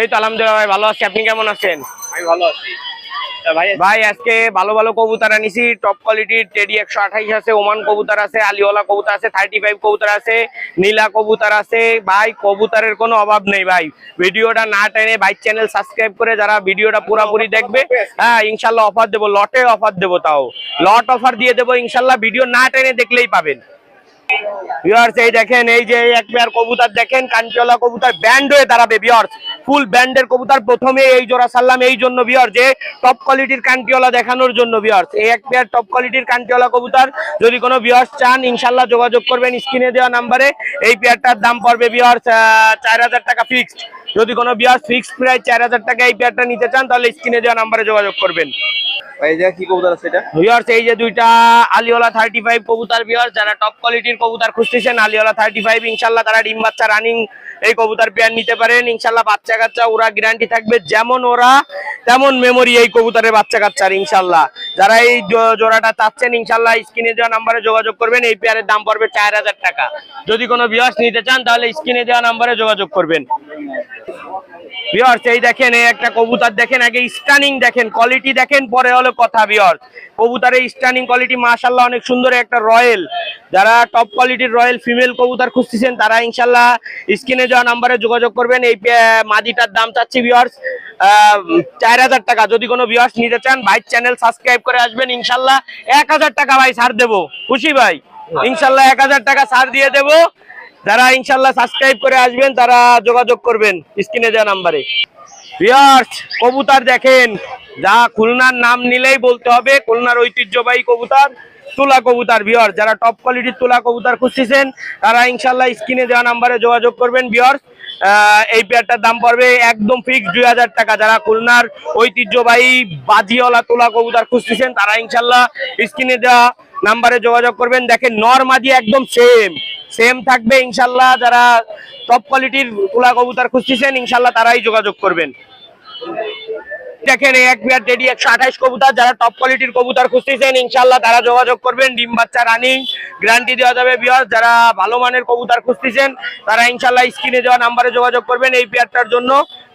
এই তো আলহামদুলিল্লাহ ভাই ভালো আছি। আপনি কেমন আছেন? আমি ভালো আছি। ভাই ভাই আজকে ভালো ভালো কবুতর আনিছি। টপ কোয়ালিটির টেডি একশো আঠাইশ আছে ওমান কবুতর আছে আলিওয়ালা কবুতর আছে থার্টি ফাইভ কবুতর আছে নীলা কবুতর আছে। ভাই কবুতরের কোনো অভাব নেই ভাই। ভিডিওটা না টেনে বাইক চ্যানেল সাবস্ক্রাইব করে যারা ভিডিওটা পুরোপুরি দেখবে হ্যাঁ ইনশাল্লাহ অফার দেবো। লটে অফার দেবো তাও। লট অফার দিয়ে দেবো ইনশাল্লাহ ভিডিও না টেনে দেখলেই পাবেন। ভিউয়ার্স এই দেখেন এই যে এক পেয়ার কবুতর দেখেন কাঞ্চলা কবুতর ব্যান্ড হয়ে দাঁড়াবে ভিউয়ার্স ফুল ব্যান্ডের কবুতর প্রথমে এই জোড়া সারলাম। এই জন্য ভিউয়ার যে টপ কোয়ালিটির কান্টিওয়ালা দেখানোর জন্য ভিউয়ার্স এই এক পেয়ার টপ কোয়ালিটির কান্টিওয়ালা কবুতর। যদি কোনো ভিউয়ার্স চান ইনশাল্লাহ যোগাযোগ করবেন স্ক্রিনে দেওয়া নাম্বারে। এই পেয়ারটার দাম পড়বে ভিউয়ার্স চার হাজার টাকা ফিক্সড যদি কোনো ভিউয়ার্স ফিক্সড প্রাইস চার হাজার টাকা এই পেয়ারটা নিতে চান তাহলে স্ক্রিনে দেওয়া নাম্বারে যোগাযোগ করবেন। এই যে দুইটা আলিওলা থার্টি ফাইভ কবুতর যারা টপ কোয়ালিটির কবুতর খুঁজতেছেন আলিওলা থার্টি ফাইভ ইনশাল্লাহ তারা ডিম বাচ্চা রানিং এই কবুতর পেয়ার নিতে পারেন। ইনশাল্লাহ বাচ্চা কাচ্চা, ওরা গ্যারান্টি থাকবে যেমন ওরা, তেমন মেমোরি এই কবুতরের বাচ্চা কাচ্চার ইনশাল্লাহ যারা এই জোড়াটা চাচ্ছেন ইনশাল্লাহ স্ক্রিনে দেওয়া নাম্বারে যোগাযোগ করবেন। এই পেয়ারের দাম পড়বে চার হাজার টাকা। যদি কোনো বিয়াস নিতে চান, তাহলে স্ক্রিনে দেওয়া নাম্বারে যোগাযোগ করবেন। ভিউয়ার্স এই দেখেন এই একটা কবুতর দেখেন আগে স্টানিং দেখেন কোয়ালিটি দেখেন পরে হলো কথা ভিউয়ার্স কবুতরের স্টানিং কোয়ালিটি মাশাআল্লাহ অনেক সুন্দর একটা রয়্যাল। যারা টপ কোয়ালিটির রয়্যাল ফিমেল কবুতর খুঁজতেছেন তারা ইনশাল্লাহ স্ক্রিনে যাওয়া নাম্বারে যোগাযোগ করবেন। এই মাদিটার দাম চাচ্ছি ভিউয়ার্স চার হাজার টাকা। যদি কোনো ভিউয়ার্স নিতে চান ভাই চ্যানেল সাবস্ক্রাইব করে আসবেন ইনশাল্লাহ এক হাজার টাকা ভাই ছাড় দেবো। খুশি ভাই? ইনশাল্লাহ এক হাজার টাকা ছাড় দিয়ে দেবো। যারা ইনশাল্লাহ সাবস্ক্রাইব করে আসবেন, তারা যোগাযোগ করবেন স্ক্রিনে দেওয়া নাম্বারে। ভিউয়ার্স কবুতর দেখেন। যা খুলনার নাম নিলেই বলতে হবে, খুলনার ঐতিহ্যবাহী কবুতর, তুলা কবুতর ভিওর যারা টপ কোয়ালিটির তুলা কবুতর খুঁজতেছেন, তারা ইনশাল্লাহ স্ক্রিনে দেওয়া নাম্বারে যোগাযোগ করবেন ভিওর এই পেয়ারটার দাম পড়বে একদম ফিক্স দুই হাজার টাকা। যারা খুলনার ঐতিহ্যবাহী বাজিওয়ালা তুলা কবুতর খুঁজতেছেন, তারা ইনশাল্লাহ স্ক্রিনে দেওয়া নাম্বারে যোগাযোগ করবেন। দেখেন নর মাদি একদম সেম সেম থাকবে, ইনশাল্লাহ যারা টপ কোয়ালিটির তুলা কবুতর খুঁজতেছেন, ইনশাল্লাহ তারাই যোগাযোগ করবেন। দেখেন এক পেয়ার টেডি একশো আঠাইশ কবুতর, যারা টপ কোয়ালিটির কবুতর খুঁজতেছেন, ইনশাল্লাহ তারা যোগাযোগ করবেন। ডিম বাচ্চা রানিং গ্যারান্টি দেওয়া যাবে বিয়ার যারা ভালো মানের কবুতর খুঁজতেছেন, তারা ইনশাল্লাহ স্ক্রিনে দেওয়া নাম্বারে যোগাযোগ করবেন এই পেয়ারটার জন্য।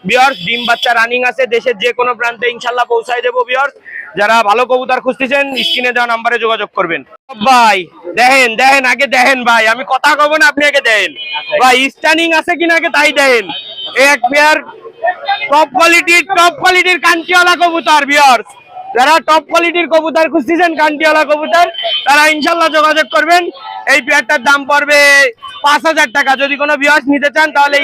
বিয়ার্স ডিম বাচ্চা রানিং আছে, দেশের যে কোনো প্রান্তে ইনশাল্লাহ পৌঁছায় দেবো বিয়ার্স যারা ভালো কবুতর খুঁজতেছেন স্ক্রিনে দেওয়া নাম্বারে যোগাযোগ করবেন। ভাই দেখেন দেখেন আগে দেখেন ভাই আমি কথা কব না আপনি আগে দেন ভাই স্টানিং আছে কিনা আগে তাই দেন এক পেয়ার টপ কোয়ালিটির টপ কোয়ালিটির কান্টিওয়ালা কবুতর বিয়ার্স যারা টপ কোয়ালিটির কবুতর খুঁজতেছেন কান্টিওয়ালা কবুতর তারা ইনশাল্লাহ যোগাযোগ করবেন। এই পেয়ারটার দাম পড়বে পাঁচ হাজার টাকা। যদি কোনো বিয়ার্স নিতে চান তাহলে।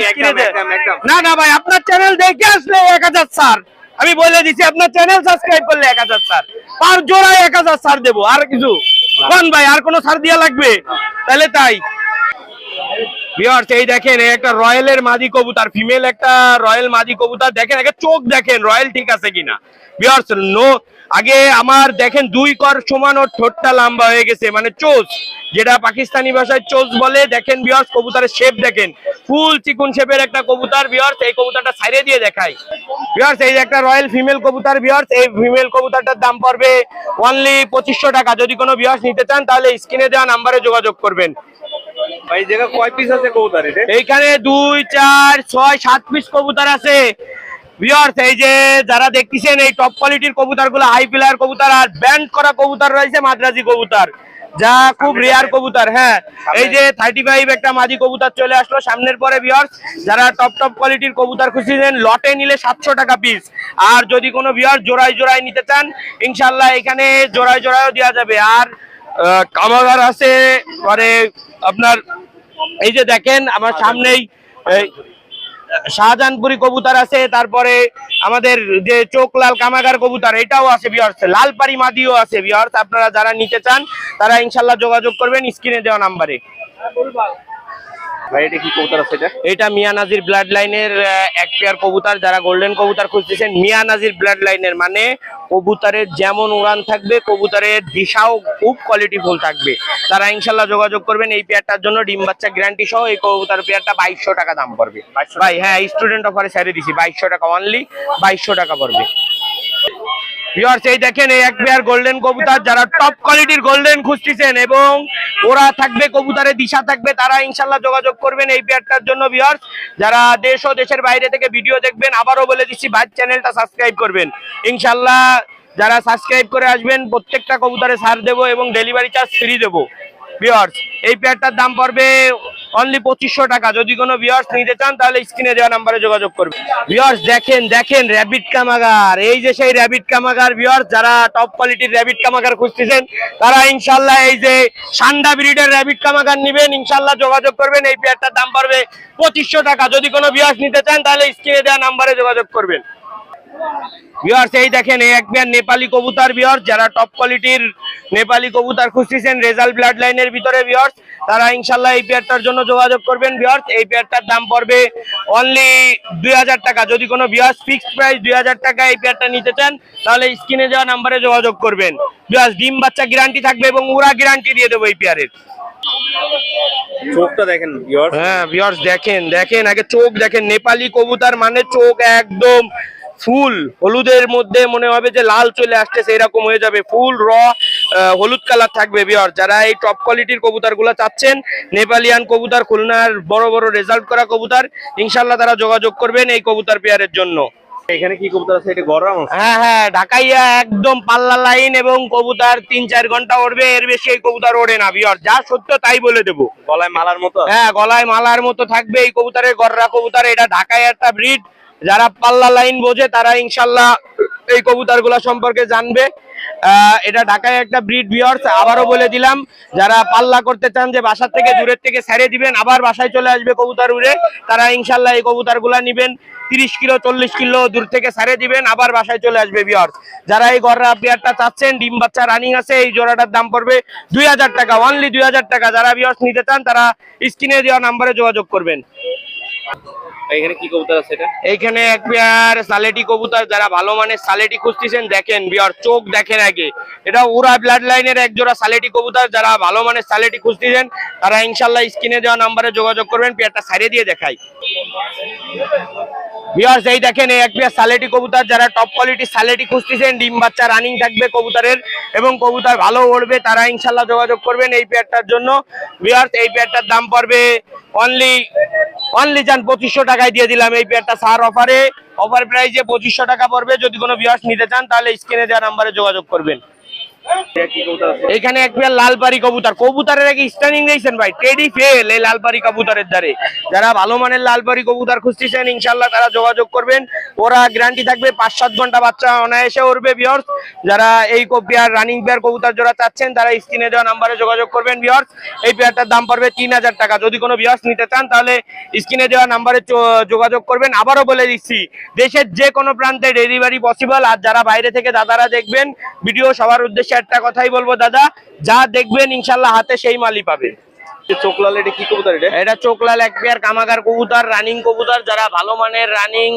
না না ভাই আপনার চ্যানেল দেখে আসলে এক হাজার স্যার আমি বলে দিচ্ছি আপনার চ্যানেল সাবস্ক্রাইব করলে এক হাজার সার পার জোড়ায় এক হাজার সার দেবো, আর কিছু। কোন ভাই, আর কোনো সার দিয়া লাগবে? তাহলে তাই। এই দেখেন, এই একটা রয়্যালের মাদি কবুতর ফিমেল একটা রয়্যাল মাদি কবুতর। দেখেন একটা চোখ দেখেন, রয়্যাল ঠিক আছে কিনা। ভিউয়ার্স নো আগে আমার দেখেন দুই কর সমান ওর ঠোঁটটা লম্বা হয়ে গেছে মানে চোজ যেটা পাকিস্তানি ভাষায় চোজ বলে দেখেন ভিউয়ার্স কবুতরের শেপ দেখেন। ফুল চিকুন শেপের একটা কবুতর ভিউয়ার্স এই কবুতরটা সাইরে দিয়ে দেখাই। ভিউয়ার্স এই যে একটা রয়্যাল ফিমেল কবুতর ভিউয়ার্স এই ফিমেল কবুতরটার দাম পড়বে অনলি পঁচিশশো টাকা। যদি কোনো ভিউয়ার্স নিতে চান তাহলে স্ক্রিনে দেওয়া নাম্বারে যোগাযোগ করবেন। ভাই এই কয় পিস আছে কবুতর এটা? এইখানে দুই চার ছয় সাত পিস কবুতর আছে। ভিউয়ার্স এই যে যারা দেখতেছেন এই টপ কোয়ালিটির কবুতরগুলো হাই প্লেয়ার কবুতর আর ব্যান্ড করা কবুতর রয়েছে, মাদ্রাজি কবুতর। যা খুব রেয়ার কবুতর হ্যাঁ। এই যে থার্টি ফাইভ একটা মাদি কবুতর চলে আসলো সামনের পরে ভিউয়ার্স যারা টপ টপ কোয়ালিটির কবুতর খুঁজছেন লটে নিলে সাতশো টাকা পিস আর যদি কোনো ভিউয়ার্স জোড়ায় জোড়ায় নিতে চান ইনশাল্লাহ এখানে জোড়ায় জোড়ায়ও দেওয়া যাবে। আর কামাগার আছে পরে আপনার, এই যে দেখেন, আমার সামনেই শাহজাহানপুরি কবুতর আছে, তারপরে আমাদের যে চোখ লাল কামাগার কবুতর, এটাও আছে বিয়ার্স লালপাড়ি মাদিও আছে বিহার্স আপনারা যারা নিতে চান, তারা ইনশাল্লাহ যোগাযোগ করবেন স্ক্রিনে দেওয়া নাম্বারে। ভাই এটা কি কবুতর আছে এটা? এটা মিয়া নাজির ব্লাড লাইনের এক পেয়ার কবুতর যারা গোল্ডেন কবুতর খুঁজতেছেন মিয়া নাজির ব্লাড লাইনের মানে কবুতরের যেমন উড়ান থাকবে কবুতরের দিশাও খুব কোয়ালিটিফুল থাকবে। তারা ইনশাল্লাহ যোগাযোগ করবেন এই পেয়ারটার জন্য ডিম বাচ্চা গ্যারান্টি সহ এই কবুতর পেয়ারটা বাইশশো টাকা দাম পড়বে। ভাই হ্যাঁ স্টুডেন্ট অফারে ছেড়ে দিছি বাইশশো টাকা অনলি বাইশশো টাকা পড়বে। ভিউয়ার্স এই দেখেন, এই এক পেয়ার গোল্ডেন কবুতর যারা টপ কোয়ালিটির গোল্ডেন এবং ওরা থাকবে দিশা থাকবে, তারা ইনশাল্লাহ যোগাযোগ করবেন এই পেয়ারটার জন্য যারা দেশ ও দেশের বাইরে থেকে ভিডিও দেখবেন, আবারও বলে দিচ্ছি চ্যানেলটা সাবস্ক্রাইব করবেন। ইনশাল্লাহ যারা সাবস্ক্রাইব করে আসবেন, প্রত্যেকটা কবুতরে ছাড় দেবো এবং ডেলিভারি চার্জ ফ্রি দেবো। এই পেয়ারটার দাম পড়বে অনলি পঁচিশশো টাকা। যদি কোনো ভিউয়ার্স নিতে চান, তাহলে স্ক্রিনে দেওয়া নাম্বারে যোগাযোগ করবে ভিউয়ার্স দেখেন দেখেন র্যাবিট কামাগার এই যে সেই র্যাবিট কামাগার ভিউয়ার্স যারা টপ কোয়ালিটির র্যাবিট কামাগার খুঁজতেছেন, তারা ইনশাল্লাহ এই যে সান্ডা ব্রিডের র্যাবিট কামাগার নেবেন। ইনশাল্লাহ যোগাযোগ করবেন, এই পেয়ারটার দাম পড়বে পঁচিশশো টাকা। যদি কোনো ভিউয়ার্স নিতে চান, তাহলে স্ক্রিনে দেওয়া নাম্বারে যোগাযোগ করবেন। এই দেখেন এই এক পেয়ার নেপালি কবুতার ভিউয়ার্স যারা টপ কোয়ালিটির নেপালি কবুতর খুঁজতেছেন রেজাল্ট ব্লাড লাইনের ভিতরে ভিউয়ার্স তারা ইনশাল্লাহ এই পেয়ারটার জন্য যোগাযোগ করবেন ভিউয়ার্স এই পেয়ারটার দাম পড়বে অনলি দুই হাজার টাকা। যদি কোনো ভিউয়ার্স ফিক্সড প্রাইস দুই হাজার টাকা এই পেয়ারটা নিতে চান তাহলে স্ক্রিনে যাওয়া নাম্বারে যোগাযোগ করবেন। ভিউয়ার্স ডিম বাচ্চা গ্যারান্টি থাকবে এবং উড়া গ্যারান্টি দিয়ে দেবো এই পেয়ারের চোখটা দেখেন হ্যাঁ দেখেন দেখেন আগে চোখ দেখেন। নেপালি কবুতার মানে চোখ একদম ফুল হলুদের মধ্যে মনে হবে যে লাল চলে আসতেছে এরকম হয়ে যাবে। ফুল র হলুদ কালার থাকবে ভিউয়ার যারা এই টপ কোয়ালিটির কবুতরগুলো চাচ্ছেন নেপালিয়ান কবুতর খুলনার বড় বড় রেজাল্ট করা কবুতর ইনশাল্লাহ তারা যোগাযোগ করবেন এই কবুতর পেয়ারের জন্য। এখানে কি কবুতর আছে? এটা গরম? হ্যাঁ হ্যাঁ ঢাকাইয়া একদম পাল্লা লাইন এবং কবুতর তিন চার ঘণ্টা ওড়বে এর বেশি এই কবুতর ওড়ে না ভিউয়ার যা সত্য তাই বলে দেবো। গলায় মালার মতো? হ্যাঁ গলায় মালার মতো থাকবে এই কবুতরের গররা কবুতর। এটা ঢাকায় একটা ব্রিড যারা পাল্লা লাইন বোঝে, তারা ইনশাল্লাহ এই কবুতরগুলা সম্পর্কে জানবে। এটা ঢাকায় একটা ব্রিড ভিওর্স আবারও বলে দিলাম, যারা পাল্লা করতে চান যে বাসার থেকে দূরের থেকে ছেড়ে দিবেন, আবার বাসায় চলে আসবে কবুতর উড়ে, তারা ইনশাল্লাহ এই কবুতরগুলা নিবেন। তিরিশ কিলো, চল্লিশ কিলো দূর থেকে ছেড়ে দিবেন, আবার বাসায় চলে আসবে ভিওর্স যারা এই গররা পেয়ারটা চাচ্ছেন, ডিম বাচ্চা রানিং আছে, এই জোড়াটার দাম পড়বে দুই হাজার টাকা অনলি দুই হাজার টাকা। যারা ভিওর্স নিতে চান, তারা স্ক্রিনে দেওয়া নাম্বারে যোগাযোগ করবেন। এখানে কি কবুতর আছে এটা? এইখানে এক পেয়ার সালেটি কবুতর, যারা ভালো মানের সালেটি খুঁজতেছেন, দেখেন বিয়ার চোখ দেখেন আগে। এটা উরা ব্লাড লাইনের এক জোড়া সালেটি কবুতর, যারা ভালো মানের সালেটি খুঁজতেছেন, তারা ইনশাল্লাহ স্ক্রিনে দেওয়া নাম্বারে যোগাযোগ করবেন, পেয়ারটা সারিয়ে দিয়ে দেখাই। বিয়ার্স এই দেখেন, এই এক পেয়ার সালেটি কবুতর, যারা টপ কোয়ালিটি সালেটি খুঁজতেছেন, ডিম বাচ্চা রানিং থাকবে কবুতরের এবং কবুতর ভালো উড়বে তারা ইনশাল্লাহ যোগাযোগ করবেন এই পেয়ারটার জন্য। বিয়ার্স এই পেয়ারটার দাম পড়বে অনলি অনলি যান পঁচিশশো টাকায় দিয়ে দিলাম এই পেয়ারটা সার অফারে অফার প্রাইসে পঁচিশশো টাকা পড়বে। যদি কোনো ভিউয়ার্স নিতে চান, তাহলে স্ক্রিনে দেওয়া নাম্বারে যোগাযোগ করবেন। এখানে এক পেয়ার লালপারি কবুতর। কবুতরের আগে স্টানিং দিয়েছেন ভাই। টেডি ফেল এই লালপারি কবুতরের দ্বারে। যারা ভালো মানের লালপারি কবুতর খুঁজতেছেন ইনশাল্লাহ তারা যোগাযোগ করবেন। ওরা গ্যারান্টি থাকবে পাঁচ সাত ঘণ্টা বাচ্চা অনায়াসে উঠবে বিয়র্স যারা এই পেয়ার রানিং পেয়ার কবুতর জোড়া চাচ্ছেন, তারা স্ক্রিনে দেওয়া নাম্বারে যোগাযোগ করবেন বিয়র্স এই পেয়ারটার দাম পড়বে তিন হাজার টাকা। যদি কোনো বিয়র্স নিতে চান, তাহলে স্ক্রিনে দেওয়া নাম্বারে যোগাযোগ করবেন। আবারও বলে দিচ্ছি, দেশের যে কোনো প্রান্তে ডেলিভারি পসিবল আর যারা বাইরে থেকে দাদারা দেখবেন ভিডিও সবার উদ্দেশ্যে একটা কথাই বলব দাদা। যা দেখবেন ইনশাল্লাহ হাতে সেই মালই পাবে যে চোখ লাল এটা কি কবুতর এটা? এটা চোখলাল এক পেয়ার কামাগার কবুতর রানিং কবুতর। যারা ভালো মানের রানিং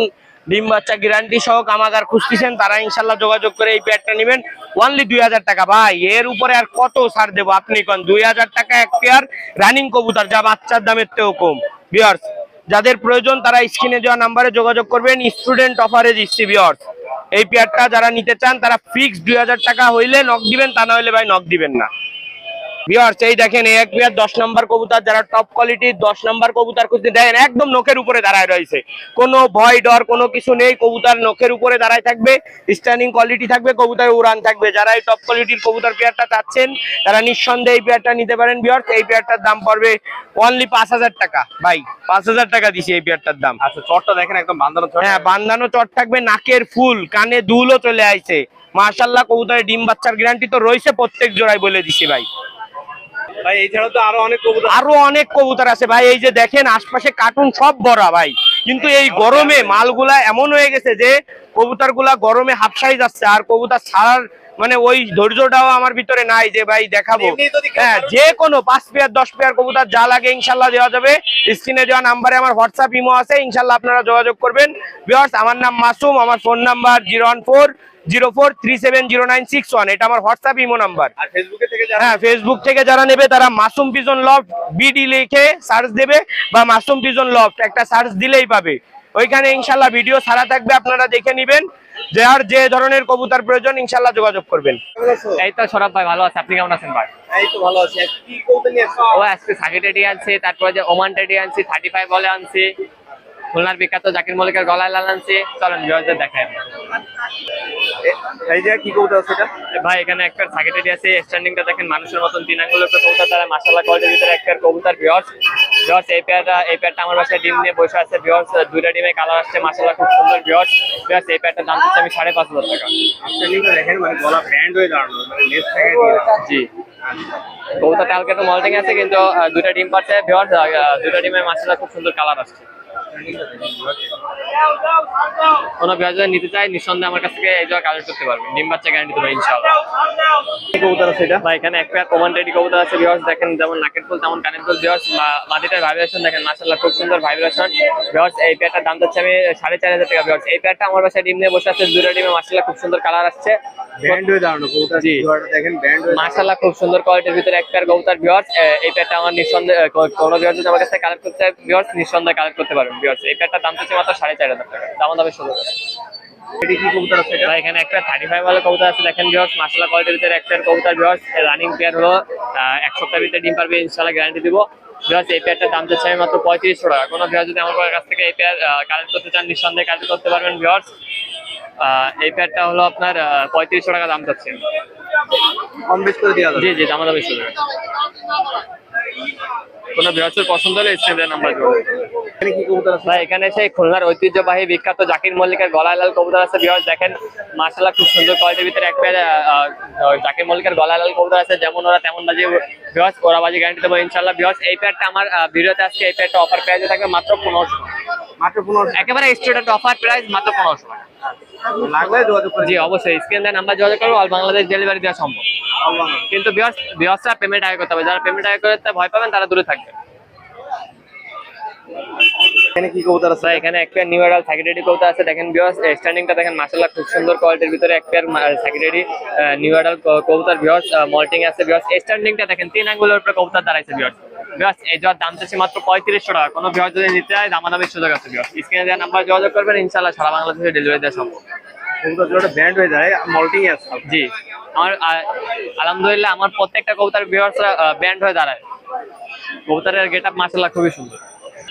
ডিম বাচ্চা গ্যারান্টি সহ কামাগার খুঁজতেছেন তারা ইনশাল্লাহ যোগাযোগ করে এই পেয়ারটা নেবেন। অনলি দুই হাজার টাকা। ভাই এর উপরে আর কত ছাড় দেবো আপনি কোন? দুই হাজার টাকা এক পেয়ার রানিং কবুতর যা বাচ্চার দামের থেকেও কম। বিয়ার্স যাদের প্রয়োজন তারা স্ক্রিনে দেওয়া নাম্বারে যোগাযোগ করবেন। স্টুডেন্ট অফারে দিচ্ছি বিয়ার্স এই পেয়ারটা যারা নিতে চান, তারা ফিক্সড দুই হাজার টাকা হইলে নক দিবেন, তা না হলে ভাই নক দিবেন না। ভিউয়ার্স এই দেখেন এক পেয়ার দশ নম্বর কবুতর যারা টপ কোয়ালিটির দশ নম্বর কবুতর খুঁজতে দেখেন একদম নখের উপরে দাঁড়ায় রয়েছে। কোনো ভয় ডর কোনো কিছু নেই কবুতর নখের উপরে দাঁড়ায় থাকবে স্ট্যান্ডিং কোয়ালিটি থাকবে কবুতর উড়ান থাকবে। যারা এই টপ কোয়ালিটির কবুতর পেয়ারটা চাচ্ছেন তারা নিঃসন্দেহে এই পেয়ারটা নিতে পারেন। ভিউয়ার্স এই পেয়ারটার দাম পড়বে অনলি পাঁচ হাজার টাকা। ভাই পাঁচ হাজার টাকা দিছি এই পেয়ারটার দাম। আচ্ছা চটটা দেখেন একদম বান্ধানো হ্যাঁ বান্ধানো চট থাকবে নাকের ফুল কানে দুলও চলে আইছে। মাশাল্লাহ কবুতরের ডিম বাচ্চার গ্যারান্টি তো রয়েছে প্রত্যেক জোড়ায় বলে দিছি ভাই। ভাই এছাড়া তো আরও অনেক কবুতর আরও অনেক কবুতর আছে ভাই এই যে দেখেন আশপাশে কার্টুন সব ভরা ভাই। কিন্তু এই গরমে মালগুলা এমন হয়ে গেছে যে কবুতরগুলা গরমে হাফসাই যাচ্ছে আর কবুতর ছাড়ার মানে ওই ধৈর্যটাও আমার ভিতরে নাই যে ভাই দেখাবো। হ্যাঁ যে কোনো পাঁচ পেয়ার দশ পেয়ার কবুতর যা লাগে ইনশাল্লাহ দেওয়া যাবে। স্ক্রিনে দেওয়া নাম্বারে আমার হোয়াটসঅ্যাপ ইমো আছে ইনশাল্লাহ আপনারা যোগাযোগ করবেন। বিয়ার্স আমার নাম মাসুম আমার phone number zero one four zero four three seven zero nine six one. এটা আমার হোয়াটসঅ্যাপ ইমো নাম্বার। আর ফেসবুকে থেকে যারা হ্যাঁ ফেসবুক থেকে যারা নেবে তারা মাসুম পিজন লফট বিডি লিখে সার্চ দেবে বা মাসুম পিজন লফট একটা সার্চ দিলেই পাবে। ওইখানে ইনশাল্লাহ ভিডিও ছাড়া থাকবে আপনারা দেখে নেবেন। যে আর যে ধরনের কবুতর প্রয়োজন ইনশাল্লাহ যোগাযোগ করবেন। এই তো সরব ভাই ভালো আছে। আপনি কেমন আছেন ভাই? এই তো ভালো আছি। কি কবুতর নিয়ে ও আজকে সাকি টেডি তারপরে যে ওমান টেডি আনছি থার্টি ফাইভ বলে আনছি। খুলনার বিখ্যাত জাকির মল্লিকের গলায় লাল আনছি। চলেন ভিউয়ারদের দেখাই এই যে কি কবুতর আছে এটা? ভাই এখানে একটা সাকি টেডি আছে। স্ট্যান্ডিংটা দেখেন মানুষের মতন তিন আঙ্গুলের কবুতর দ্বারা মাসাল্লাহ কোয়ালিটির ভিতরে একটা কবুতর ভিউয়ার্স ভিউয়ার্স এই পেয়ারটা এই পেয়ারটা আমার বাসায় ডিম নিয়ে বসে আছে ভিউয়ার্স দুইটা ডিমে কালার আসছে মাসাল্লাহ খুব সুন্দর ভিউয়ার্স ভিউয়ার্স এই পেয়ারটার দাম হচ্ছে আমি সাড়ে পাঁচ হাজার টাকা। স্ট্যান্ডিংটা দেখেন মানে গলা ব্যান্ড হয়ে দাঁড়ানো মানে লেস থেকে। জি। কবুতরটা হালকা একটু মল্টিং আছে কিন্তু দুইটা ডিম পাচ্ছে ভিউয়ার্স দুইটা ডিমে মাসাল্লাহ খুব সুন্দর কালার আসছে। কোনো যদি নিতে চাই নিঃসন্দেহে আমার কাছ থেকে এই জায়গা কালেক্ট করতে পারবেন ডিম বাচ্চা গ্যারান্টি দেবো ইনশাআল্লাহ। কবুতর আছে এটা? এখানে এক পেয়ার কমান রেডি কবুতর আছে ভিউয়ার্স দেখেন যেমন নাকের ফুল তেমন কানের ফুল ভিউয়ার্স মাটিটার ভাইব্রেশন দেখেন মাশাআল্লাহ খুব সুন্দর ভাইব্রেশন ভিউয়ার্স এই পেয়ারটার দাম যাচ্ছে আমি সাড়ে চার হাজার টাকা ভিউয়ার্স এই পেয়ারটা আমার বাসায় ডিম নিয়ে বসে আছে দুটো ডিমে মাশাআল্লাহ খুব সুন্দর কালার আসছে। মাশাআল্লাহ খুব সুন্দর কোয়ালিটির ভিতরে এক পেয়ার কবুতর ভিউয়ার্স এই পেয়ারটা আমার নিঃসন্দেহে কোনো ভিউয়ার যদি আমার কাছে কালেক্ট করতে ভিউয়ার্স নিঃসন্দেহে কালেক্ট করতে পারবেন ভিউয়ার্স এই পেয়ারটার দাম যাচ্ছে মাত্র সাড়ে চার হাজার টাকা। দাম দামে শুরু এটা কি কবুতর আছে ভাই এখানে একটা থার্টি ফাইভ ওয়ালা কবুতর আছে দেখেন ভিউয়ার্স মাসালা কোয়ালিটির ভিতরে একটা কবুতর ভিউয়ার্স রানিং পেয়ার হলো এক সপ্তাহের ভিতরে ডিম পারবে ইনশাল্লাহ গ্যারান্টি দিব। ভিউয়ার্স এই পেয়ারটার দাম যাচ্ছে আমি মাত্র পঁয়ত্রিশশো টাকা। কোনো ভিউয়ার যদি আমার কাছ থেকে এই পেয়ার কালেক্ট করতে চান নিঃসন্দেহে কালেক্ট করতে পারবেন ভিউয়ার্স এই পেয়ারটা হলো আপনার পঁয়ত্রিশশো টাকা দাম যাচ্ছে। কম বেশ করে দেওয়া জি জি দাম দামে শুরু কোনো পছন্দ হলে নাম্বার ভাই এখানে সেই খুলনার ঐতিহ্যবাহী বিখ্যাত জাকির মল্লিকের গলায় লাল কবুতর আছে। বিহার দেখেন মার্শাল্লাহ খুব সুন্দর কোয়ালিটির ভিতরে এক পেয়ার জাকির মল্লিকের গলায় লাল কবুতর আছে। যেমন ওরা তেমন বাজে বিহাস ওরা বাজি গ্যারান্টি দেবো ইনশাল্লাহ বিহাস এই পেয়ারটা আমার ভিডিওতে আজকে এই পেয়ারটা অফার পেয়ে থাকবে মাত্র পনেরোশো। মাত্র পনেরো একেবারে স্টুডেন্ট অফার প্রাইস মাত্র পনেরোশো লাগলে যোগাযোগ করে জি অবশ্যই স্ক্রিন দেয় নাম্বার যোগাযোগ করব অল বাংলাদেশ ডেলিভারি দেওয়া সম্ভব। কিন্তু বিহাস পেমেন্ট আগে করতে হবে। যারা পেমেন্ট আগে করতে ভয় পাবেন তারা দূরে থাকবে। এখানে কি কবুতর আছে? এখানে একটা নিউ এডাল কবুতর আছে। দেখেন স্ট্যান্ডিংটা দেখেন মাশাআল্লাহ খুব সুন্দর কোয়ালিটির ভিতরে এক পেয়ার সাইকেডেডি নিউ এডাল কবুতর মল্টিং আছে। স্ট্যান্ডিংটা দেখেন তিন আঙ্গুলের উপরে কবুতর দাঁড়াইছে বিয়াস এই যার দাম চাচ্ছি মাত্র পঁয়ত্রিশশো টাকা। কোনো বিয়াস যদি নিতে চায় দামাদামির সুযোগ আছে বিয়াস স্ক্রিনে দেওয়া নাম্বার যোগাযোগ করবেন ইনশাল্লাহ সারা বাংলাদেশে ডেলিভারি দেওয়া সম্ভব। হয়ে যায় মল্টিং আছে। জি। আমার আলহামদুলিল্লাহ আমার প্রত্যেকটা কবুতার বিয়াসরা ব্যান্ড হয়ে দাঁড়ায়। কবুতারের গেট আপ মাসাল্লাহ খুবই সুন্দর।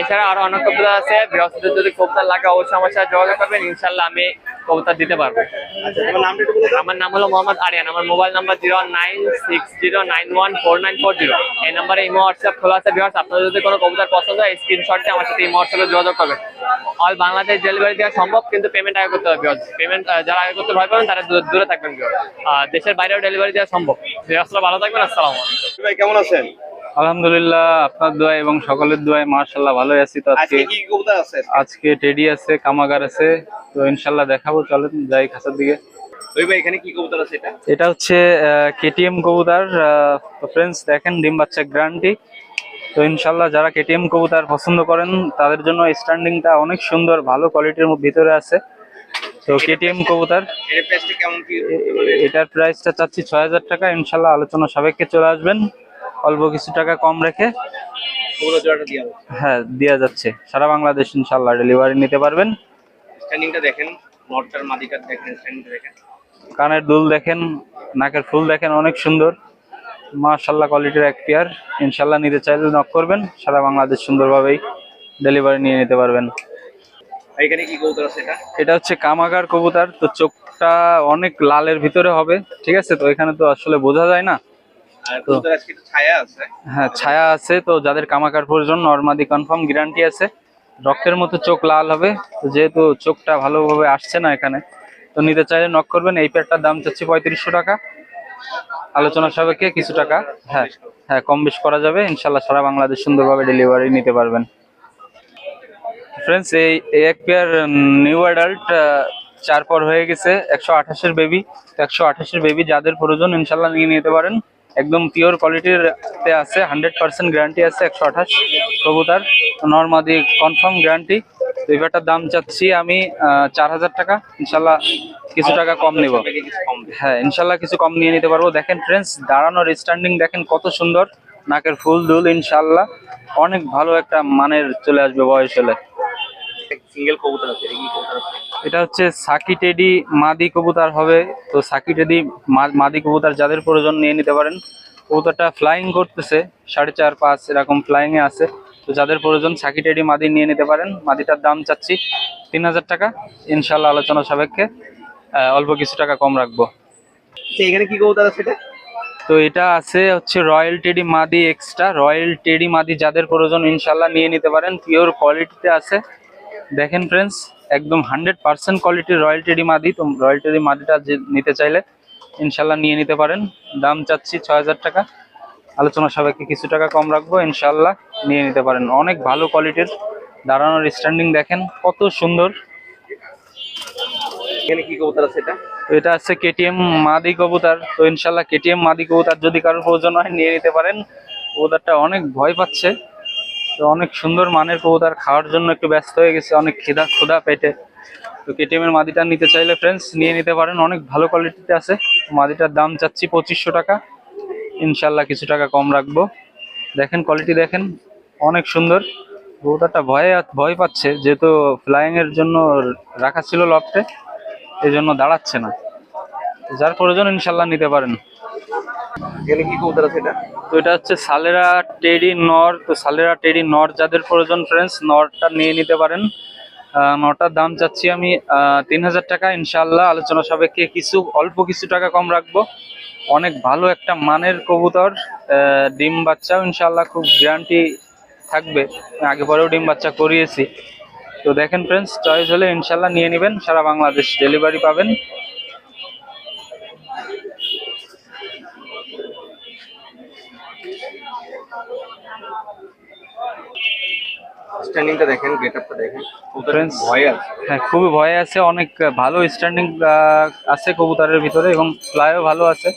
এছাড়া আরও অনেক কবুতর আছে। ভিওয়ার্সদের যদি কবুতর লাগে অবশ্যই আমার সাথে যোগাযোগ করবেন। ইনশাল্লাহ আমি কবুতর দিতে পারব। আচ্ছা আমার নাম হলো মোহাম্মদ আরিয়ান। আমার mobile number zero nine six zero nine one four nine four zero. এই নাম্বারে ইমো হোয়াটসঅ্যাপ খোলা আছে ভিউয়ার্স আপনাদের যদি কোনো কবুতর পছন্দ হয় স্ক্রিনশটে আমার সাথে ইমো হোয়াটসঅ্যাপে যোগাযোগ করবেন। অল বাংলাদেশ ডেলিভারি দেওয়া সম্ভব কিন্তু পেমেন্ট আগে করতে হবে ভিউয়ার্স পেমেন্ট যারা আগে করতে ভয় পাবেন তারা দূরে- থাকবেন ভিউয়ার্স দেশের বাইরেও ডেলিভারি দেওয়া সম্ভব। ভিউয়ার্সরা ভালো থাকবেন আসসালামু ভাই কেমন আছেন? আলহামদুলিল্লাহ আপনার দোয়া এবং সকলের দোয়ায় মার্শাল্লাহ ভালোই আছি তো আজকে। আজকে টেডি আছে কামাগার আছে তো ইনশাল্লাহ দেখাবো চলেন যাই খাসার দিকে। এটা? হচ্ছে কেটিএম কবুতার ফ্রেন্ডস দেখেন ডিম বাচ্চা গ্যারান্টি তো ইনশাল্লাহ যারা কেটিএম কবুতার পছন্দ করেন তাদের জন্য স্ট্যান্ডিংটা অনেক সুন্দর ভালো কোয়ালিটির ভিতরে আছে। তো কেটিএম কবুতার এটার প্রাইসটা চাচ্ছি ছয় হাজার টাকা। ইনশাল্লাহ আলোচনা সাপেক্ষে চলে আসবেন। অল্প কিছু টাকা কম রেখে হ্যাঁ দেওয়া যাচ্ছে। সারা বাংলাদেশ ইনশাল্লাহ ডেলিভারি নিতে পারবেন। স্ট্যান্ডিংটা দেখেন নটটার মাদিটা দেখেন স্ট্যান্ডিংটা দেখেন। কানের দুল দেখেন নাকের ফুল দেখেন অনেক সুন্দর। মাশাল্লাহ কোয়ালিটির এক পেয়ার ইনশাল্লাহ নিতে চাইলে নক করবেন। সারা বাংলাদেশ সুন্দরভাবেই ডেলিভারি নিয়ে নিতে পারবেন। এখানে কি কবুতর আছে এটা? এটা হচ্ছে কামাগার কবুতর। তো চোখটা অনেক লালের ভিতরে হবে। ঠিক আছে? তো এখানে তো আসলে বোঝা যায় না। হ্যাঁ ছায়া আছে তো যাদের কামাকার প্রয়োজন নর্মাদি কনফার্ম গ্যারান্টি আছে। রক্তের মতো চোখ লাল হবে তো যেহেতু চোখটা ভালোভাবে আসছে না এখানে তো নিতে চাইলে নক করবেন। এই পেয়ারটার দাম চাচ্ছি পঁয়ত্রিশশো টাকা। আলোচনা সাপেক্ষে কিছু টাকা হ্যাঁ হ্যাঁ কম বেশ করা যাবে। ইনশাল্লাহ সারা বাংলাদেশ সুন্দরভাবে ডেলিভারি নিতে পারবেন। ফ্রেন্ডস এই এই এক পেয়ার নিউ অ্যাডাল্ট চার পর হয়ে গেছে একশো আঠাশের বেবি একশো আঠাশের বেবি যাদের প্রয়োজন ইনশাল্লাহ নিয়ে নিতে পারেন। একদম পিওর কোয়ালিটির তে আছে হান্ড্রেড পার্সেন্ট গ্যারান্টি আছে একশো আঠাশ কবুতার। নর্মাদি কনফার্ম গ্যারান্টি এই দাম চাচ্ছি আমি চার হাজার টাকা। ইনশাল্লাহ কিছু টাকা কম নেব। হ্যাঁ ইনশাল্লাহ কিছু কম নিয়ে নিতে পারব। দেখেন ফ্রেন্ডস দাঁড়ানোর স্ট্যান্ডিং দেখেন কত সুন্দর। নাকের ফুল দুল ইনশাল্লাহ। অনেক ভালো একটা মানের চলে আসবে বয়স হলে। সিঙ্গেল কবুতর আছে এটা কবুতর আছে? এটা হচ্ছে সাকি টেডি মাদি কবুতর হবে তো সাকি টেডি মা- মাদি কবুতর যাদের প্রয়োজন নিয়ে নিতে পারেন। কবুতরটা ফ্লাইং করতেছে সাড়ে চার পাঁচ এরকম ফ্লাইং এ আছে তো যাদের প্রয়োজন সাকি টেডি মাদি নিয়ে নিতে পারেন। মাদিটার দাম চাচ্ছি তিন হাজার টাকা ইনশাল্লাহ আলোচনা সাপেক্ষে অল্প কিছু টাকা কম রাখব। এখানে কি কবুতর আছে এটা? তো এটা আছে হচ্ছে রয়্যাল টেডি মাদি এক্সট্রা রয়্যাল টেডি মাদি যাদের প্রয়োজন ইনশাল্লাহ নিয়ে নিতে পারেন। পিওর কোয়ালিটিতে আছে দেখেন ফ্রেন্ডস একদম হান্ড্রেড পার্সেন্ট কোয়ালিটির রয়্যাল টেডি মাদি। তো রয়্যাল টেডি মাদিটা যে নিতে চাইলে ইনশাল্লাহ নিয়ে নিতে পারেন। দাম চাচ্ছি হাজার টাকা। আলোচনা সাপেক্ষে কিছু টাকা কম রাখব ইনশাল্লাহ নিয়ে নিতে পারেন। অনেক ভালো কোয়ালিটির দাঁড়ানোর স্ট্যান্ডিং দেখেন কত সুন্দর। এখানে কি কবুতর আছে এটা? এটা আছে কেটিএম মাদি কবুতর। তো ইনশাল্লাহ কেটিএম মাদি কবুতর যদি কারোর প্রয়োজন হয় নিয়ে নিতে পারেন। কবুতরটা অনেক ভয় পাচ্ছে। তো অনেক সুন্দর মানের কবুতর খাওয়ার জন্য একটু ব্যস্ত হয়ে গেছে, অনেক খিদা ক্ষুধা পেটে। তো কেটিএম এর মাদিটা নিতে চাইলে ফ্রেন্ডস নিয়ে নিতে পারেন, অনেক ভালো কোয়ালিটিতে আছে। মাদিটার দাম চাচ্ছি পঁচিশশো টাকা। ইনশাল্লাহ কিছু টাকা কম রাখব। দেখেন কোয়ালিটি দেখেন, অনেক সুন্দর। কবুতরটা ভয়ে ভয় পাচ্ছে, যেহেতু ফ্লাইং এর জন্য রাখা ছিল লফটে এই জন্য দাঁড়াচ্ছে না। যার প্রয়োজন ইনশাল্লাহ নিতে পারেন। এখানে কি কবুতর আছে এটা? তো এটা হচ্ছে সালেরা টেডি নর, তো সালেরা টেডি নর যাদের প্রয়োজন ফ্রেন্ডস নরটা নিয়ে নিতে পারেন। নটার দাম চাচ্ছি আমি তিন হাজার টাকা। ইনশাল্লাহ আলোচনা সাপেক্ষে কিছু, অল্প কিছু টাকা কম রাখব। অনেক ভালো একটা মানের কবুতর ডিম বাচ্চাও ইনশাল্লাহ খুব গ্যারান্টি থাকবে। আগে পরেও ডিম বাচ্চা করিয়েছি। তো দেখেন ফ্রেন্ডস চয়েস হলে ইনশাল্লাহ নিয়ে নেবেন, সারা বাংলাদেশ ডেলিভারি পাবেন। স্ট্যান্ডিংটা দেখেন গেটআপটা দেখেন। ভয় আছে। হ্যাঁ খুবই ভয়ে আছে অনেক ভালো স্ট্যান্ডিং আছে কবুতরের ভিতরে এবং ফ্লাইও ভালো আছে।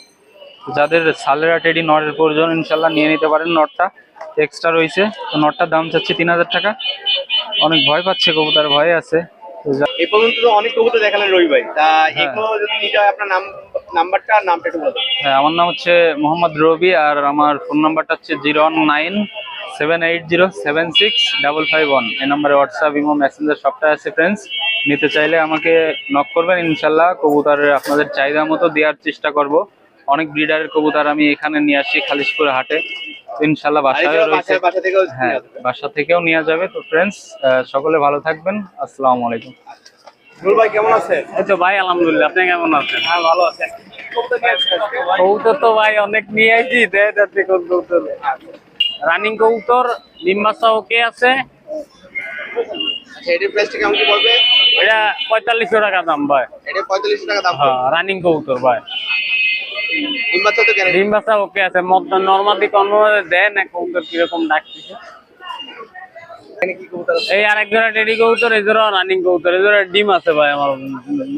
যাদের সালেরা টেডি নটের প্রয়োজন ইনশাল্লাহ নিয়ে নিতে পারেন নটটা। এক্সট্রা রয়েছে তো নটটার দাম চাচ্ছি তিন হাজার টাকা। অনেক ভয় পাচ্ছে কবুতর ভয়ে আছে। তো পর্যন্ত তো অনেক কবুতর দেখালেন রবি ভাই। তা হ্যাঁ। এগুলো যদি নিতে হয় আপনার নাম নাম্বারটা নামটা একটু বলুন হ্যাঁ আমার নাম হচ্ছে মোহাম্মদ রবি আর আমার ফোন নাম্বারটা হচ্ছে zero nine seven eight zero seven six double five one এই নম্বরে হোয়াটসঅ্যাপ ইমো মেসেঞ্জার সবটা আছে ফ্রেন্ডস নিতে চাইলে আমাকে নক করবেন ইনশাল্লাহ। কবুতরের আপনাদের চাহিদা মতো দেওয়ার চেষ্টা করব। অনেক ব্রিডারের কবুতর আমি এখানে নিয়ে আসি খালিশপুর হাটে। ইনশাল্লাহ বাসায় রয়েছে। বাসা থেকেও হ্যাঁ বাসা থেকেও নেওয়া যাবে। তো ফ্রেন্ডস সকলে ভালো থাকবেন। আসসালামু আলাইকুম। ভাই কেমন আছেন? এই তো ভাই আলহামদুলিল্লাহ। আপনি কেমন আছেন? হ্যাঁ ভালো আছেন কবুতর? কবুতর তো ভাই অনেক নিয়ে আইছি। দেখ যাচ্ছে কবুতর। রানিং কবুতর ডিম্বাসা ওকে আছে? এটার প্রাইসটা কেমন কি পড়বে? এটা পঁয়তাল্লিশশো টাকা দাম ভাই। এটা পঁয়তাল্লিশশো টাকা দাম হ্যাঁ রানিং কবুতর ভাই। ডিম তো গ্যারান্টি ডিম্বাসা ওকে আছে? নর্মালি কোন দেন না কবুতর কীরকম ডাকতেছে। এখানে কি কবুতর আছে? এই আর জোড়া টেডি কবুতর এই জোড়া রানিং কবুতর এই জোড়া ডিম আছে ভাই আমার।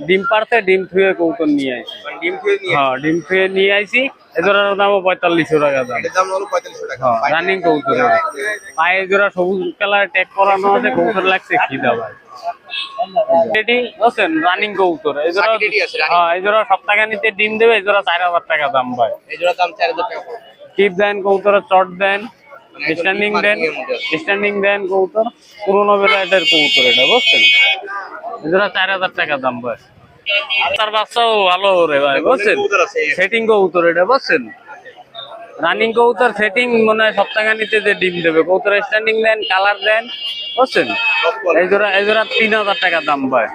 ডিম পারতে ডিম থুয়ে কবুতর নিয়ে আইছি। মানে ডিম খেয়ে নিয়ে হ্যাঁ ডিম থুয়ে নিয়ে আইছি। এই জোড়ার দাম পঁয়তাল্লিশশো টাকা দাম। এটার টাকা। হ্যাঁ রানিং কবুতর পায়ে জোড়া সবুজ কালার ট্যাগ করানো আছে কবুতর লাগছে খিদা ভাই। বুঝছেন রানিং এই জোড়া। হ্যাঁ এই জোড়া সপ্তাহখানিতে ডিম দেবে এই জোড়া চার হাজার টাকা দাম ভাই। এই জোড়ার দাম চার হাজার টাকা। টিপ দেন চট দেন স্ট্যান্ডিং দেন। স্ট্যান্ডিং দেন কবুতর। পুরোনো ভ্যারাইটির কবুতর এটা বুঝছেন? এজোড়া চার হাজার টাকা দাম ভাই। তার বাচ্চাও ভালো রে ভাই, বুঝছেন? সেটিং কবুতর এটা, বুঝছেন? রানিং কবুতর সেটিং মনে হয় সপ্তাহখানিতে যে ডিম দেবে। কবুতর স্ট্যান্ডিং দেন কালার দেন, বুঝছেন? এই জোড়া তিন হাজার টাকা দাম ভাই।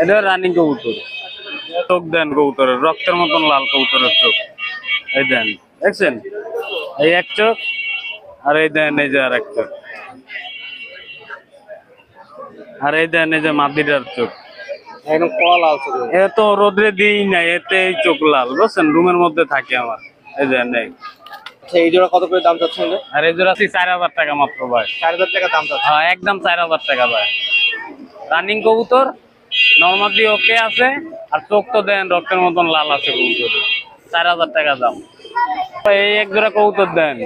এটা রানিং কবুতর। চোখ দেন কবুতরের, রক্তের মতন লাল কবুতরের চোখ। এই দেন, দেখছেন? এই এক চোখ, আর এই দেন, এই যে আর এক চোখ। আর এই দেন, এই যে মাদিরার চোখ। একদম আছে এ তো রোদ্রে দিই না এতে চোখ লাল বুঝছেন? রুমের মধ্যে থাকে আমার এই দেন এই আচ্ছা এই জোড়া কত করে দাম চাচ্ছেন আর এই জোড়া চার হাজার টাকা মাত্র ভাই। চার হাজার টাকা দাম হ্যাঁ একদম চার হাজার টাকা ভাই। রানিং কবুতর নর্মালি ওকে আছে আর চোখ তো দেন রক্তের মতন লাল আছে কবুতর। চার হাজার টাকা দাম। এই এক জোড়া কৌতর দেন।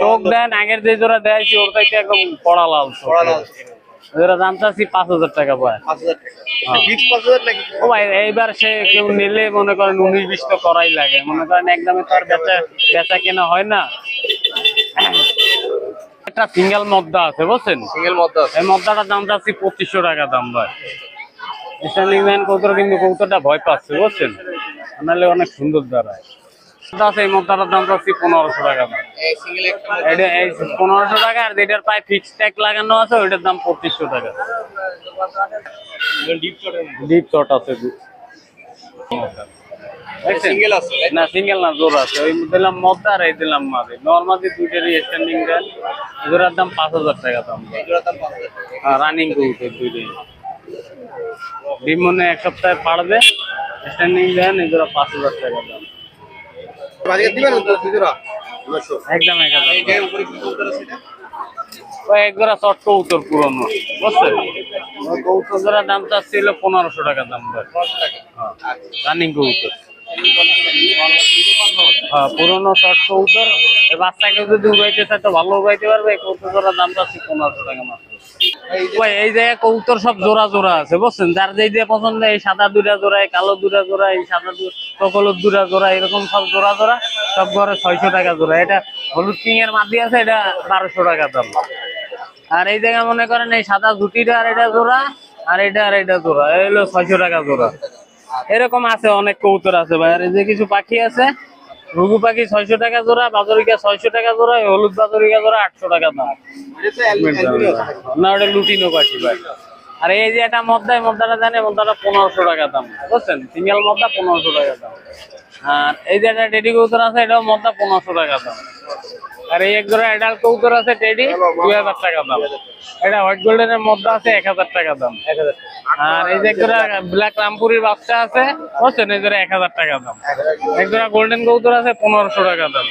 চোখ দেন আগের যে জোড়া দেয় ওর থেকে একদম কড়া লাল। জোড়া দাম চাচ্ছি পাঁচ হাজার টাকা ও ভাই এইবার সে কেউ নিলে মনে করেন উনিশ বিশ তো করাই লাগে। মনে করেন একদমে তো আর বেচা বেচা কেনা হয় না। একটা সিঙ্গেল মদ্দা আছে বুঝছেন? সিঙ্গেল আছে। এই মদ্দাটার দাম চাচ্ছি পঁচিশশো টাকা দাম ভাই। স্ট্যান্ডিং ম্যান কৌতর কিন্তু কৌতরটা ভয় পাচ্ছে বুঝছেন? নাহলে অনেক সুন্দর দাঁড়ায়। মদ্দা আছে এই দাম চাচ্ছি পনেরোশো টাকা। এটা এই পনেরোশো টাকা আর যেটার প্রায় ফিক্স ট্যাগ লাগানো আছে ওইটার দাম পঁচিশশো টাকা। ডিপ চট আছে না সিঙ্গেল না জোর আছে। ওই দিলাম মদ্দা আর এই দিলাম মাঝে নর্মালি দুইটারই স্ট্যান্ডিং দেন জোড়ার দাম পাঁচ হাজার টাকা দাম। রানিং কবুতর দুইটাই ডিম মনে এক সপ্তাহে স্ট্যান্ডিং দেন পাঁচ হাজার টাকা দাম বাজিয়ে দিবেন তো দুজোড়া একদম এক আছে জোড়া কবুতর পুরনো বুঝছেন? পনেরোশো টাকা দাম রানিং কবুতর। হ্যাঁ পুরনো শর্ট কবুতর। এই বাচ্চাকে যদি উড়াইতে চায় তো ভালো উড়াইতে পারবে এই কবুতর জোড়ার দাম চাচ্ছি পনেরোশো টাকা মাত্র। এই জায়গায় সব জোড়া জোড়া আছে, বুঝছেন? যার যেই দিয়ে পছন্দ, এই সাদা দুটা জোড়া কালো দুটা জোড়া, এই সাদা দুটা জোড়া, এরকম সব জোড়া জোড়া, সব ঘরে ছয়শো টাকা জোড়া। এটা হলুদ এর আছে, এটা বারোশো টাকা আর এই মনে করেন এই সাদা জুটিটা আর এটা জোড়া, আর এটা আর এটা জোড়া, এই হলো ছয়শো টাকা জোড়া। এরকম আছে, অনেক কবুতর আছে ভাই। আর এই যে কিছু পাখি আছে রুগু পাখি ছয়শো টাকা জোড়া বাজরিকা ছয়শো টাকা জোড়া হলুদ বাজরিকা জোড়া আটশো টাকা দাম। না ওটা লুটিনো পাখি ভাই। আর এই যে একটা মদ্দায় মদ্দাটা জানে মদ্দাটা পনেরোশো টাকা দাম। বুঝছেন? সিঙ্গেল মদ্দা পনেরোশো টাকা দাম। আর এই যে একটা ডেডি কবুতর আছে এটাও মদ্দা পনেরোশো টাকা দাম। আর এই এক জোড়া এডাল কবুতর আছে টেডি দুই হাজার টাকা দাম। এটা হোয়াইট গোল্ডেনের মধ্যে আছে এক হাজার টাকা দাম। আর এই যে এক ব্ল্যাক রামপুরির বাচ্চা আছে, বুঝছেন? এই জোড়া এক হাজার টাকা দাম। এক জোড়া গোল্ডেন কবুতর আছে পনেরোশো টাকা দাম।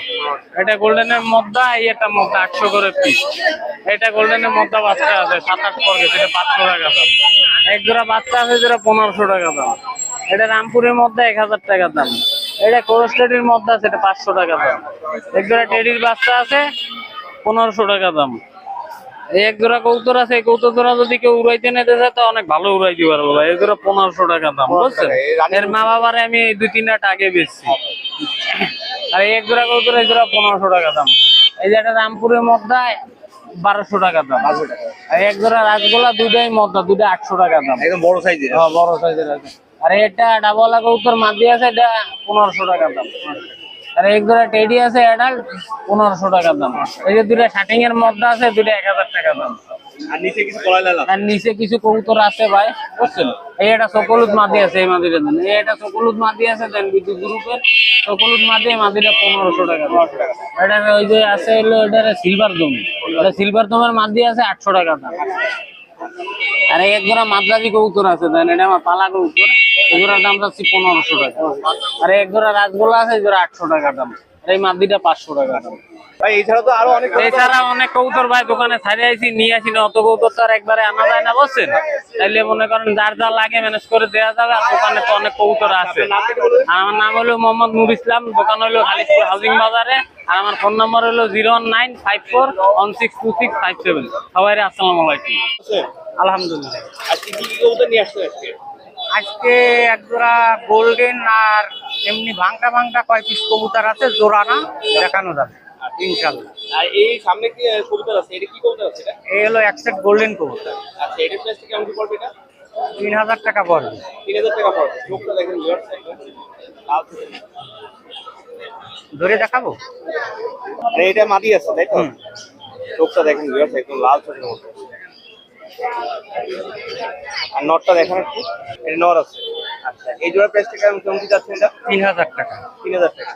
এটা গোল্ডেনের মদ্দা এই একটা মদ্দা আটশো করে পিস এটা গোল্ডেনের মদ্দা বাচ্চা আছে, সাত আট পর্বে সেটা পাঁচশো টাকা দাম। এক জোড়া বাচ্চা আছে, যেটা পনেরোশো টাকা দাম। এটা রামপুরের মধ্যে এক হাজার টাকা দাম। এটা কোরস্টেডির মধ্যে আছে এটা পাঁচশো টাকা দাম। এক জোড়া টেডির বাচ্চা আছে পনেরোশো টাকা দাম। এই এক জোড়া কৌতর আছে এই কৌতর জোড়া যদি কেউ উড়াইতে নিতে চায় তো অনেক ভালো উড়াইতে পারব ভাই। এই জোড়া পনেরোশো টাকা দাম বুঝছেন? এর মা বাবারে আমি দুই তিন হাজার আগে বেচছি। আর এই এক জোড়া কৌতর এই জোড়া পনেরোশো টাকা দাম। এই যে একটা রামপুরের মধ্যে বারোশো টাকা দাম। আর এক জোড়া রাজগোলা দুটাই মধ্যে দুটা আটশো টাকা দাম। একদম বড় সাইজের। হ্যাঁ, বড় সাইজের আছে। আর এটা ডাবলা কৌতর মাদি আছে এটা পনেরোশো টাকা দাম। আর এক জোড়া টেডি আছে অ্যাডাল্ট পনেরোশো টাকা দাম। এই যে দুটা শার্টিং এর মধ্যে আছে দুটা এক হাজার টাকা দাম। আর নিচে কিছু আর নিচে কিছু কবুতর আছে ভাই বুঝছেন? এই একটা সকলুদ মাদি আছে এই মাদিটা দেন। এই একটা সকলুদ মাদি আছে দেন বিদ্যুৎ গ্রুপের। সকলুদ মাদি মাদিটা পনেরোশো টাকা এটা ওই যে আছে হলো এটা সিলভার দম এটা সিলভার দমের মাদি আছে আটশো টাকা দাম। আর এক জোড়া মাদ্রাজি কবুতর আছে দেন। এটা আমার পালা কবুতর। জোড়ার দাম যাচ্ছে পনেরোশো টাকা। আর এক জোড়া রাজগোলা আছে জোড়া আটশো টাকা দাম। আর এই মাদিটা পাঁচশো টাকা দাম। এছাড়া অনেক কবুতর ভাই দোকানে ছাড়িয়ে আইছি নিয়ে আসি না অত কবুতর তো আর একবারে আনা যায় না তাইলে মনে করেন যার যা লাগে ম্যানেজ করে দেওয়া যাবে আর দোকানে তো অনেক কবুতর আছে। আর আমার নাম হলো মোহাম্মদ নুর ইসলাম দোকান হলো খালিশপুর হাউজিং বাজারে আর আমার ফোন নম্বর হলো zero one nine five four one six two six five seven. সবাই আসসালামু আলাইকুম। আলহামদুলিল্লাহ। আজকে কি কি কবুতর নিয়ে আসছে আজকে? আজকে এক জোড়া গোল্ডেন আর এমনি ভাঙটা ভাঙটা কয় পিস কবুতর আছে জোড়া না দেখানো যাবে। ইনশাল্লাহ আর এই সামনে কি আহ, কবুতর আছে? এটা কি কবুতর আছে এটা? এই হলো এক সেট গোল্ডেন কবুতর। আচ্ছা এটার প্রাইস কেমন কি পড়বে এটা? তিন হাজার টাকা পড়বে। তিন হাজার টাকা পড়বে। চোখটা দেখেন লাল ধরে দেখাবো? এটা মাটি আছে তাই তো? চোখটা দেখেন একদম লাল চোখের মতো। আর নটটা দেখেন একটু। এটা নর আছে। আচ্ছা এই জোড়া প্রাইসটা কেমন কেমন কি যাচ্ছে এটা? তিন হাজার টাকা। তিন হাজার টাকা।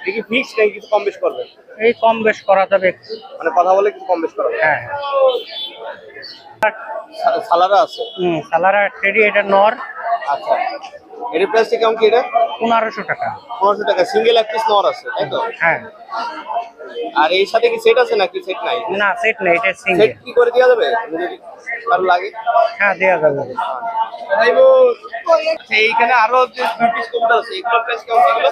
এটা কি ফিক্স নাকি কিছু কম বেশ করবে? এই কম বেশ করা যাবে একটু। মানে কথা বলে কিছু কম বেশ করা যাবে। হ্যাঁ সালারা আছে? হুম সালারা টেডি এটা নর। আচ্ছা। এর প্রাইসটা কেমন কি এটা? পনেরোশো টাকা। পনেরোশো টাকা। সিঙ্গেল এক পিস নর আছে তাই তো? হ্যাঁ। আর এর সাথে কি সেট আছে নাকি? সেট নাই? না সেট নেই এটা সিঙ্গেল সেট কি করে দেওয়া যাবে? যদি লাগে। হ্যাঁ দেওয়া যাবে। আচ্ছা এইখানে আরও যে দুই পিস কবুতর আছে এগুলোর প্রাইস কেমন এগুলো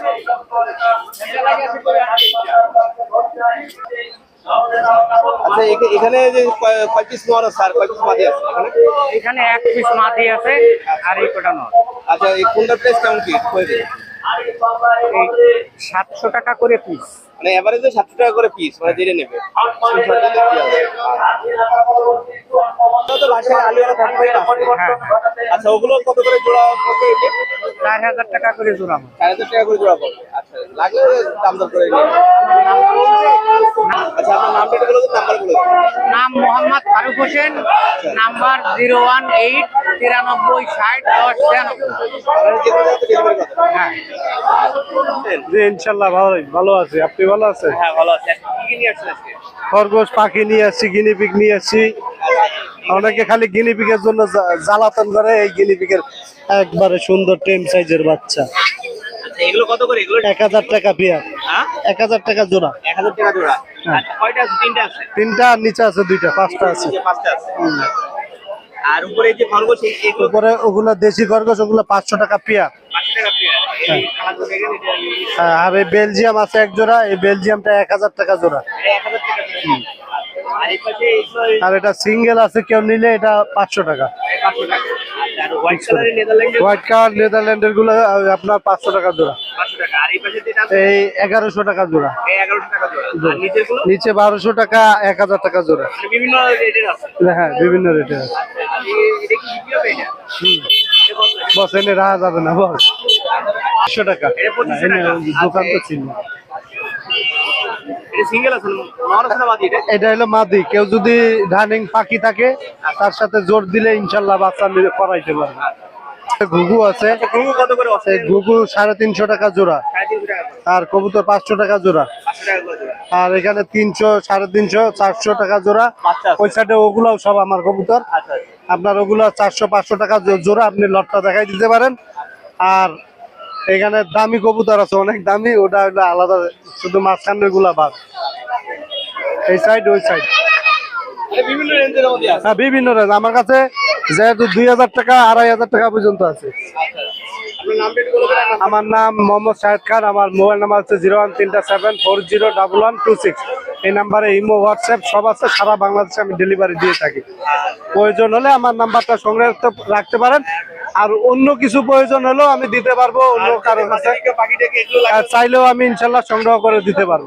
আচ্ছা এখা- এখানে যে কয়- পিস আছে আর কয় পিস মাদি আছে? এখানে এখানে এক পিস মাদি আছে আর এই কটা আচ্ছা এই কোনটার প্রাইস কেমন কি। সাতশো টাকা করে পিস। মানে এভারেজে সাতশো টাকা করে পিস মানে যেটা নেবে। না। হ্যাঁ। আচ্ছা ওগুলো কত করে জোড়া? চার হাজার টাকা করে জোড়া চার হাজার টাকা করে জোড়া পড়বে আচ্ছা লাগলে দাম দর করে নিন আচ্ছা আপনার নামটা একটু বলে দিন নাম্বার বলে নাম Mohammad Faruk Hossain number zero one eight তিরানব্বই ষাট দশ ছিয়ানব্বই। হ্যাঁ। জি ইনশাল্লাহ ভালো ভালো আছে। আপনি ভালো আছেন? হ্যাঁ ভালো আছে। আজকে? খরগোশ পাখি নিয়ে আসছি গিনি পিক নিয়ে আসছি। অনেকে খালি গিনি পিকের জন্য জ্বালাতন করে এই গিনি পিকের একবারে সুন্দর টেম সাইজের বাচ্চা। আচ্ছা এগুলো কত করে? এগুলো এক হাজার টাকা পেয়ার। হ্যাঁ? এক হাজার টাকা জোড়া। এক হাজার টাকা জোড়া। আচ্ছা কয়টা আছে? তিনটা আছে? তিনটা আর নিচে আছে দুইটা পাঁচটা আছে। পাঁচটা আছে। আর উপরে যে খরগোশ উপরে ওগুলো দেশি খরগোশ ওগুলো পাঁচশো টাকা পেয়ার। পাঁচশো টাকা পেয়ার। এটা হ্যাঁ, আর এই বেলজিয়াম আছে এক জোড়া এই বেলজিয়ামটা এক হাজার টাকা জোড়া। আর এটা সিঙ্গেল আছে কেউ নিলে এটা পাঁচশো টাকা। হোয়াইট কালার নেদারল্যান্ডেরগুলো আপনার পাঁচশো টাকা জোড়া। এই এগারোশো টাকা জোড়া। নিচে বারোশো টাকা এক হাজার টাকা জোড়া। বিভিন্ন হ্যাঁ বিভিন্ন রেটে আছে। কত? বস এনে রাখা যাবে না বস। একশো টাকা। এটা 2500 এনে টাকা। দোকান তো আচ্ছা, ছিল এটা? হলো মাদি। কেউ যদি রানিং পাখি থাকে তার সাথে জোর দিলে ইনশাল্লাহ বাচ্চা করাইতে পারবে। ঘুঘু আছে। ঘুঘু কত করে আছে? এই ঘুঘু সাড়ে তিনশো টাকা জোড়া। আর কবুতর পাঁচশো টাকা জোড়া। আর এখানে তিনশো সাড়ে তিনশো চারশো টাকা জোড়া। ওই সাইডে ওগুলাও সব আমার কবুতর। আচ্ছা আপনার ওগুলো চারশো পাঁচশো টাকা জোড়া আপনি লটটা দেখাই দিতে পারেন। আর এখানে দামি কবুতর আছে অনেক দামি ওটা হলো আলাদা শুধু মাঝখানেরগুলা বাদ এই সাইড ওই সাইড হ্যাঁ বিভিন্ন রেঞ্জ আমার কাছে যেহেতু দুই হাজার টাকা আড়াই হাজার টাকা পর্যন্ত আছে। আমার নাম মোহাম্মদ শাহেদ খান আমার মোবাইল নাম্বার হচ্ছে জিরো ওয়ান তিনটা seven four zero double one two six. এই নাম্বারে ইমো হোয়াটসঅ্যাপ সব আছে সারা বাংলাদেশে আমি ডেলিভারি দিয়ে থাকি। প্রয়োজন হলে আমার নাম্বারটা সংগ্রহ রাখতে পারেন। আর অন্য কিছু প্রয়োজন হলেও আমি দিতে পারব অন্য কারও কাছে। চাইলেও আমি ইনশাল্লাহ সংগ্রহ করে দিতে পারব।